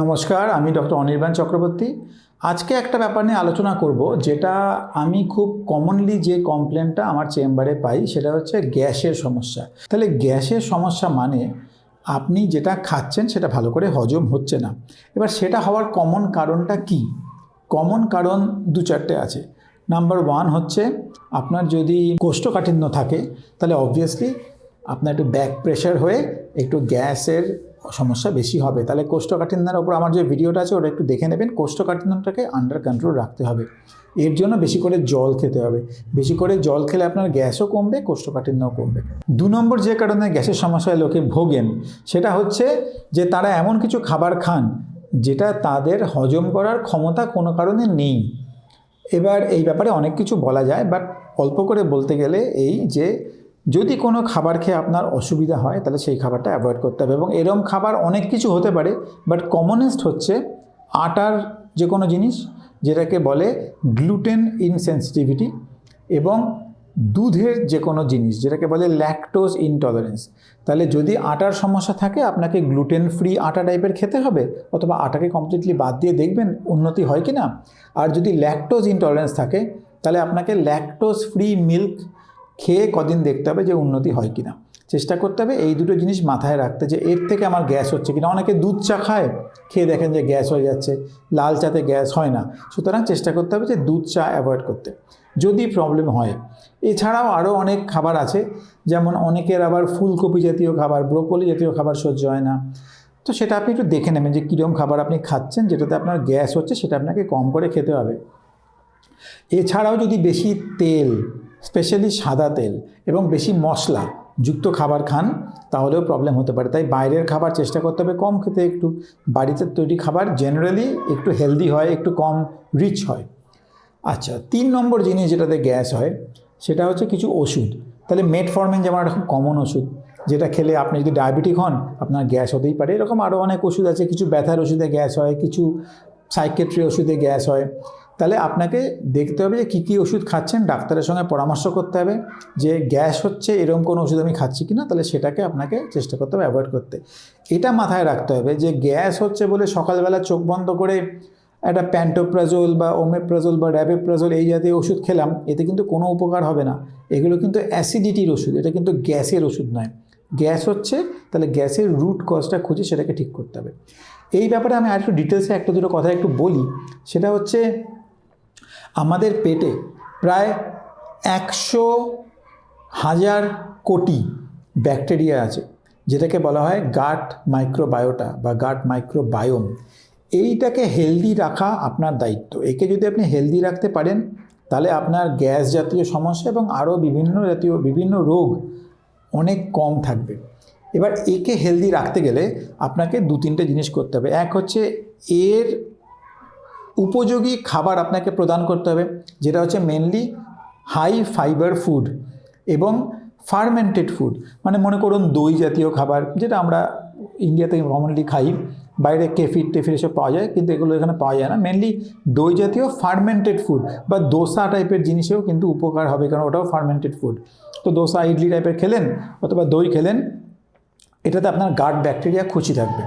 নমস্কার, আমি ডক্টর অনির্বাণ চক্রবর্তী। আজকে একটা ব্যাপার নিয়ে আলোচনা করব, যেটা আমি খুব কমনলি যে কমপ্লেনটা আমার চেম্বারে পাই, সেটা হচ্ছে গ্যাসের সমস্যা। তাহলে গ্যাসের সমস্যা মানে আপনি যেটা খাচ্ছেন, সেটা ভালো করে হজম হচ্ছে না। এবার সেটা হওয়ার কমন কারণটা কি? কমন কারণ দু চারটে আছে। নাম্বার ওয়ান হচ্ছে, আপনার যদি কোষ্ঠকাঠিন্য থাকে, তাহলে অবভিয়াসলি আপনার একটু ব্যাক প্রেশার হয়ে একটু গ্যাসের সমস্যা বেশি হবে। তাহলে কোষ্ঠকাঠিন্যের ওপর আমার যে ভিডিওটা আছে, ওটা একটু দেখে নেবেন। কোষ্ঠকাঠিন্যটাকে আন্ডার কন্ট্রোল রাখতে হবে। এর জন্য বেশি করে জল খেতে হবে। বেশি করে জল খেলে আপনার গ্যাসও কমবে, কোষ্ঠকাঠিন্যও কমবে। দু নম্বর যে কারণে গ্যাসের সমস্যায় লোকে ভোগেন, সেটা হচ্ছে যে তারা এমন কিছু খাবার খান, যেটা তাদের হজম করার ক্ষমতা কোনো কারণে নেই। এবার এই ব্যাপারে অনেক কিছু বলা যায় বাট অল্প করে বলতে গেলে এই যে যদি কোনো খাবার খেয়ে আপনার অসুবিধা হয়, তাহলে সেই খাবারটা অ্যাভয়েড করতে হবে এবং এরম খাবার অনেক কিছু হতে পারে বাট কমনেস্ট হচ্ছে আটার যে কোনো জিনিস, যেটাকে বলে গ্লুটেন ইনসেন্সিটিভিটি এবং দুধের যে কোনো জিনিস, যেটাকে বলে ল্যাকটোজ ইনটলারেন্স তাহলে যদি আটার সমস্যা থাকে, আপনাকে গ্লুটেন ফ্রি আটা টাইপের খেতে হবে, অথবা আটাকে কমপ্লিটলি বাদ দিয়ে দেখবেন উন্নতি হয় কি না আর যদি ল্যাকটোজ ইনটলারেন্স থাকে, তাহলে আপনাকে ল্যাকটোজ ফ্রি মিল্ক খেয়ে কদিন দেখতে হবে যে উন্নতি হয় কি না চেষ্টা করতে হবে এই দুটো জিনিস মাথায় রাখতে যে এর থেকে আমার গ্যাস হচ্ছে কিনা। অনেকে দুধ চা খায়, খেয়ে দেখেন যে গ্যাস হয়ে যাচ্ছে, লাল চাতে গ্যাস হয় না। সুতরাং চেষ্টা করতে হবে যে দুধ চা অ্যাভয়েড করতে। যদি প্রবলেম হয়, এছাড়াও আরও অনেক খাবার আছে, যেমন অনেকের আবার ফুলকপি জাতীয় খাবার, ব্রোকলি জাতীয় খাবার সহ্য হয় না। তো সেটা আপনি একটু দেখে নেবেন যে কীরকম খাবার আপনি খাচ্ছেন, যেটাতে আপনার গ্যাস হচ্ছে সেটা আপনাকে কম করে খেতে হবে। এছাড়াও যদি বেশি তেল স্পেশালি সাদা তেল এবং বেশি মশলা। যুক্ত খাবার খান, তাহলেও প্রবলেম হতে পারে। তাই বাইরের খাবার চেষ্টা করতে হবে কম খেতে একটু। বাড়িতে তৈরি খাবার জেনারেলি একটু হেলদি হয়, একটু কম রিচ হয়। আচ্ছা তিন নম্বর জিনিস যেটাতে গ্যাস হয়, সেটা হচ্ছে কিছু ওষুধ। তাহলে মেটফর্মিন যেমন একটা খুব কমন ওষুধ, যেটা খেলে আপনি যদি ডায়াবেটিক হন, আপনার গ্যাস হতেই পারে। এরকম আরও অনেক ওষুধ আছে। কিছু ব্যথার ওষুধে গ্যাস হয়, কিছু সাইকেট্রি ওষুধে গ্যাস হয়। তাহলে আপনাকে দেখতে হবে যে কী কী ওষুধ খাচ্ছেন, ডাক্তারের সঙ্গে পরামর্শ করতে হবে যে গ্যাস হচ্ছে এরকম কোনো ওষুধ আমি খাচ্ছি কি না তাহলে সেটাকে আপনাকে চেষ্টা করতে হবে অ্যাভয়েড করতে। এটা মাথায় রাখতে হবে যে গ্যাস হচ্ছে বলে সকালবেলা চোখ বন্ধ করে একটা প্যান্টোপ্রাজোল বা ওমেপ্রাজোল বা র্যাবেপ্রাজোল এই জাতীয় ওষুধ খেলাম, এতে কিন্তু কোনো উপকার হবে না। এগুলো কিন্তু অ্যাসিডিটির ওষুধ, এটা কিন্তু গ্যাসের ওষুধ নয়। গ্যাস হচ্ছে, তাহলে গ্যাসের রুট কজটা খুঁজে সেটাকে ঠিক করতে হবে। এই ব্যাপারে আমি আর একটু ডিটেলসে একটা দুটো কথা একটু বলি, সেটা হচ্ছে আমাদের পেটে প্রায় একশো হাজার কোটি ব্যাকটেরিয়া আছে, যেটাকে বলা হয় গাট মাইক্রোবায়োটা বা গাট মাইক্রোবায়োম। এইটাকে হেলদি রাখা আপনার দায়িত্ব। একে যদি আপনি হেলদি রাখতে পারেন, তাহলে আপনার গ্যাস জাতীয় সমস্যা এবং আরও বিভিন্ন জাতীয়, বিভিন্ন রোগ অনেক কম থাকবে। এবার একে হেলদি রাখতে গেলে আপনাকে দু তিনটে জিনিস করতে হবে। এক হচ্ছে এর উপযোগী খাবার আপনাকে প্রদান করতে হবে, যেটা হচ্ছে মেনলি হাই ফাইবার ফুড এবং ফার্মেন্টেড ফুড মানে মনে করুন দই জাতীয় খাবার, যেটা আমরা ইন্ডিয়াতে কমনলি খাই, বাইরে কেফির টেফির এসব পাওয়া যায়, কিন্তু এগুলো এখানে পাওয়া যায় না। মেনলি দই জাতীয় ফার্মেন্টেড ফুড বা দোসা টাইপের জিনিসেও কিন্তু উপকার হবে, কারণ ওটাও ফার্মেন্টেড ফুড তো দোসা, ইডলি টাইপের খেলেন অথবা দই খেলেন এটাতে আপনার গার্ড ব্যাকটেরিয়া খুশি থাকবে।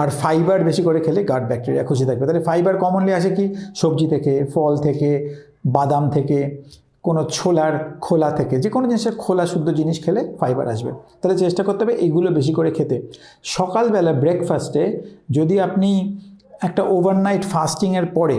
আর ফাইবার বেশি করে খেলে গার্ড ব্যাকটেরিয়া খুশি থাকবে। তাহলে ফাইবার কমনলি আসে কি? সবজি থেকে, ফল থেকে, বাদাম থেকে, কোনো ছোলার খোলা থেকে যে কোনো জিনিসের খোলা শুদ্ধ জিনিস খেলে ফাইবার আসবে। তাহলে চেষ্টা করতে হবে এইগুলো বেশি করে খেতে। সকালবেলা ব্রেকফাস্টে যদি আপনি একটা ওভারনাইট ফাস্টিংয়ের পরে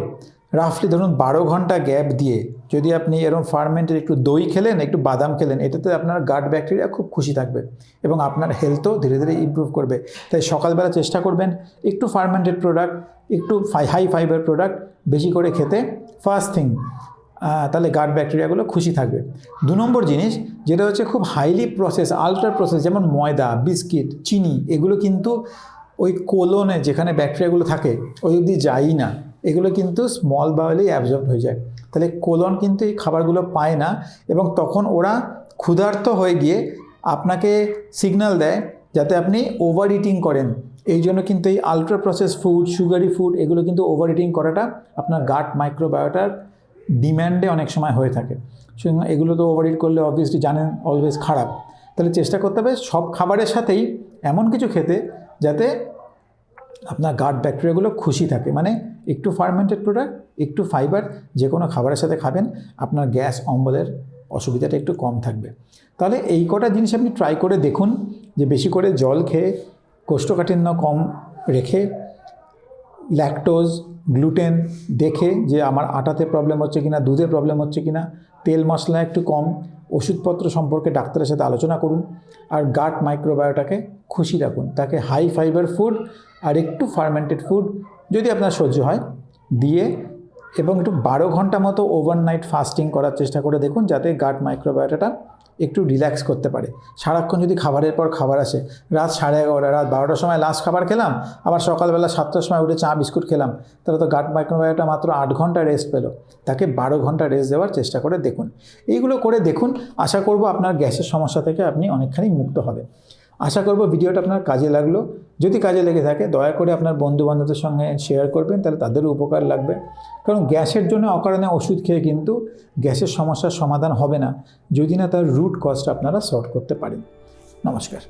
রাফলি ধরুন বারো ঘণ্টা গ্যাপ দিয়ে যদি আপনি এরকম ফার্মেন্টের একটু দই খেলেন, একটু বাদাম খেলেন, এটাতে আপনার গাট ব্যাকটেরিয়া খুব খুশি থাকবে এবং আপনার হেলথও ধীরে ধীরে ইমপ্রুভ করবে। তাই সকালবেলা চেষ্টা করবেন একটু ফার্মেন্টেড প্রোডাক্ট একটু হাই ফাইবার প্রোডাক্ট বেশি করে খেতে। ফার্স্ট থিং তাহলে গাট ব্যাকটেরিয়াগুলো খুশি থাকবে। দু নম্বর জিনিস, যেটা হচ্ছে খুব হাইলি প্রসেস আলট্রা প্রসেস যেমন ময়দা বিস্কিট চিনি, এগুলো কিন্তু ওই কোলনে যেখানে ব্যাকটেরিয়াগুলো থাকে, ওই অবধি যায়ই না। এগুলো কিন্তু স্মল বাউলেই অ্যাবজর্ব হয়ে যায়। তাহলে কোলন কিন্তু এই খাবারগুলো পায় না এবং তখন ওরা ক্ষুধার্ত হয়ে গিয়ে আপনাকে সিগন্যাল দেয় যাতে আপনি ওভার ইটিং করেন। এই জন্য কিন্তু এই ultra process food sugary food এগুলো কিন্তু ওভার ইটিং করাটা আপনার গাট মাইক্রোবায়োটার ডিম্যান্ডে অনেক সময় হয়ে থাকে। এগুলো তো ওভার ইট করলে অবভিয়াসলি জানেন অলওয়েজ খারাপ। তাহলে চেষ্টা করতে হবে সব খাবারের সাথেই এমন কিছু খেতে যাতে আপনার গাট ব্যাকটেরিয়াগুলো খুশি থাকে। মানে একটু ফার্মেন্টেড প্রোডাক্ট একটু ফাইবার যে কোনো খাবারের সাথে খাবেন, আপনার গ্যাস, অম্বলের অসুবিধাটা একটু কম থাকবে। তাহলে এই কটা জিনিস আপনি ট্রাই করে দেখুন, যে বেশি করে জল খেয়ে কোষ্ঠকাঠিন্য কম রেখে ল্যাকটোজ গ্লুটেন দেখে যে আমার আটাতে প্রবলেম হচ্ছে কিনা, দুধে প্রবলেম হচ্ছে কিনা, তেল মশলা একটু কম, ওষুধপত্র সম্পর্কে ডাক্তারের সাথে আলোচনা করুন, আর গাট মাইক্রোবায়োটাকে খুশি রাখুন। তাকে হাই ফাইবার ফুড আর একটু ফার্মেন্টেড ফুড যদি আপনার সহ্য হয়, দিয়ে এবং একটু বারো ঘণ্টা মতো ওভারনাইট ফাস্টিং করার চেষ্টা করে দেখুন, যাতে গাট মাইক্রোবায়োটাটা একটু রিল্যাক্স করতে পারে। সারাক্ষণ যদি খাবারের পর খাবার আসে, রাত সাড়ে এগারোটা, রাত বারোটার সময় লাস্ট খাবার খেলাম, আবার সকালবেলা সাতটার সময় উঠে চা, বিস্কুট খেলাম, তাহলে তো গাট মাইক্রোবায়োটা মাত্র আট ঘণ্টা রেস্ট পেল। তাকে বারো ঘণ্টা রেস্ট দেওয়ার চেষ্টা করে দেখুন। এইগুলো করে দেখুন, আশা করব আপনার গ্যাসের সমস্যা থেকে আপনি অনেকখানি মুক্ত হবেন। আশা করব ভিডিওটা আপনার কাজে লাগল। যদি কাজে লেগে থাকে, দয়া করে আপনার বন্ধুবান্ধবদের সঙ্গে শেয়ার করবেন, তাহলে তাদেরও উপকার লাগবে। কারণ গ্যাসের জন্য অকারণে ওষুধ খেয়ে কিন্তু গ্যাসের সমস্যার সমাধান হবে না, যদি না তার রুট কজটা আপনারা সর্ট করতে পারেন। নমস্কার।